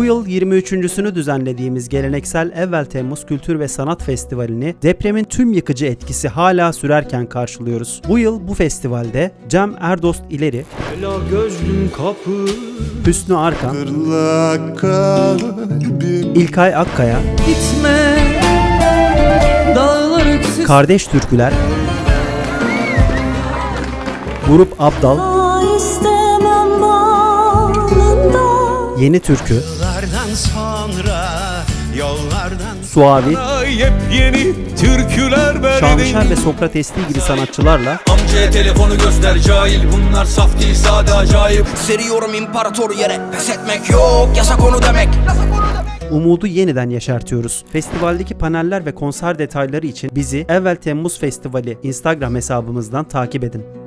Bu yıl 23.sünü düzenlediğimiz geleneksel Evvel Temmuz Kültür ve Sanat Festivali'ni depremin tüm yıkıcı etkisi hala sürerken karşılıyoruz. Bu yıl bu festivalde Cem Erdost İleri, Ela gözlüm kapı Hüsnü Arkan, kalbim. İlkay Akkaya, Gitme Kardeş Türküler, Grup Abdal, Yeni Türkü, Yollardan sonra Yollardan Suavi, Şanışer ve Sokratesli gibi sanatçılarla Amcaya telefonu göster cahil. Bunlar saf değil sade acayip. Seriyorum imparatoru yere Pes etmek yok yasak onu demek. Umudu yeniden yaşartıyoruz. Festivaldeki paneller ve konser detayları için bizi Evvel Temmuz Festivali Instagram hesabımızdan takip edin.